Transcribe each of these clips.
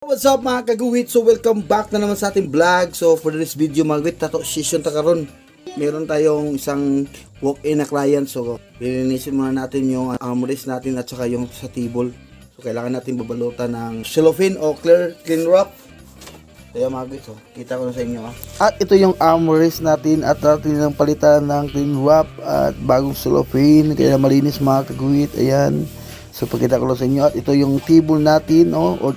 What's up mga kaguwit? So welcome back na naman sa ating vlog. So for this video mga kaguwit, tato session ta karon. Meron tayong isang walk-in na client. So lilinisin muna natin yung armrest natin at saka yung sa table. So kailangan natin babalutan ng cellophane o clear clean wrap. Kaya mga kaguwit, so, kita ko na sa inyo. ah. At ito yung armrest natin at natin ng palitan ng clean wrap at bagong cellophane. Kaya malinis mga kaguwit. Ayan. So pagkita ko lang sa inyo at ito yung table natin oh, o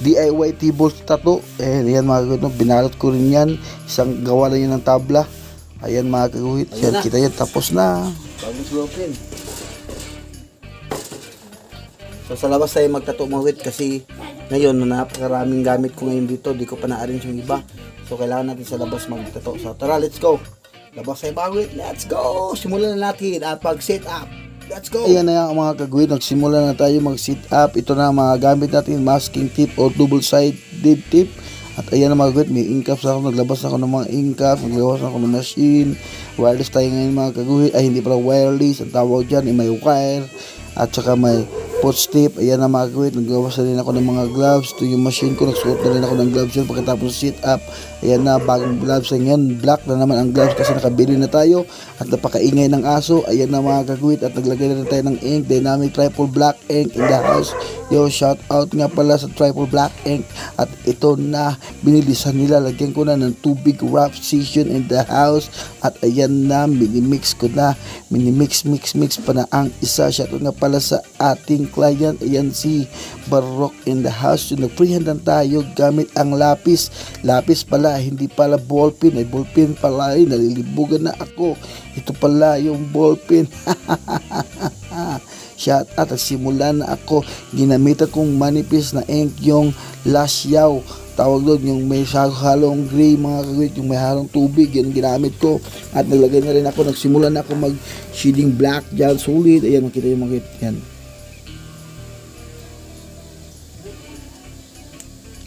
DIY table tattoo. Eh, yan mga kaguhit, no? binalot ko rin yan. Isang gawa lang yun ng tabla. Ayan mga kaguhit, yan kita yan, tapos na. Bagong slopin. So sa labas tayo magtato mga kaguhit kasi ngayon napakaraming gamit ko ngayon dito. Di ko pa na-arrange yung iba. So kailangan natin sa labas magtato. So tara, let's go. Labas tayo mga kaguhit, let's go. Simulan na natin at pag-set up. Let's go! Ayan na yung mga kagawin. Nagsimula na tayo mag-sit up. Ito na mga gamit natin. Masking tip o double-sided tip. At ayan na mga kagawin. May incaps ako. Naglabas ako ng mga incaps. Naglabas ako ng machine. Wireless tayo ngayon mga kagawin. Ay hindi pala wireless. Ang tawag dyan ay may wire. At saka may post tip. Ayan na mga kagawin. Naglabas na rin ako ng mga gloves. Ito yung machine ko. Nagsuot na rin ako ng gloves yun. Pagkatapos sit up. Ayan na bagong gloves na ngayon. Black na naman ang gloves kasi nakabili na tayo. At napakaingay ng aso. Ayan na mga kagawin. At naglagay na rin tayo ng ink. Dynamic Triple Black Ink in the house. Yo, shout out nga pala sa Triple Black Ink. At ito na binilisan nila. Lagyan ko na ng tubig wrap session in the house. At ayan na, minimix ko na. Minimix, mix, mix pa na ang isa. Shout out nga pala sa ating client. Ayan si Barok in the house. Yung nag-freehandan tayo gamit ang lapis. Lapis pala, hindi pala ballpen. Ay ballpen pala. Ay, nalilibugan na ako. Ito pala yung ballpen. Shout out at simula na ako ginamitan kong manipis na ink yung lasyaw tawag doon yung may halong gray mga kagwit yung may halong tubig yun ginamit ko at naglagay na rin ako nagsimula na ako mag shading black dyan sulit ayan makita yung makita yan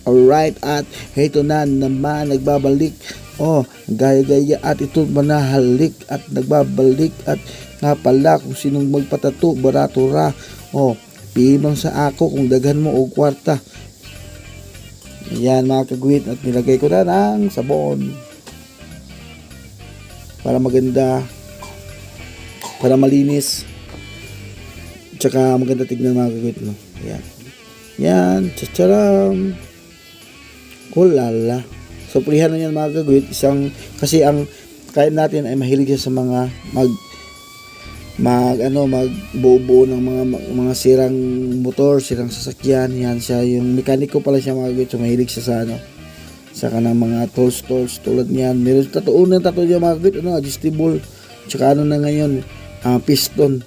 Alright, at heto na naman nagbabalik. Oh, gaya-gaya at ito manahalik at nagbabalik at nga pala kung sinong magpatato, barato ra. Oh, pinong sa ako kung daghan mo og kwarta. Yan mga kagwit at nilagay ko na ng sabon. Para maganda. Para malinis. Tsaka maganda tignan mga kagwit. No? Yan. Yan. Tsacharam. Kulala. So, pulihan na yan mga kagwit. Isang, kasi ang kain natin ay mahilig siya sa mga mag mag ano magbobo ng mga mga sirang motor, sirang sasakyan. Yan siya yung mekaniko pala siya mga kagwit. So, mahilig siya sa ano sa kanang mga tools tools tulad niyan. Meron tattoo na tattoo niya mga kagwit. Ano, adjustable. Tsaka ano na ngayon, ah, piston.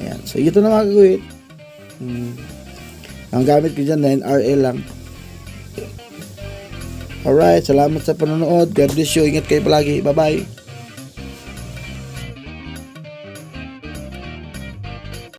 Ayan. So, ito na mga kagwit. Hmm. Ang gamit ko dyan, 9RL lang. Alright, salamat sa panonood. God bless you. Ingat kayo palagi. Bye-bye.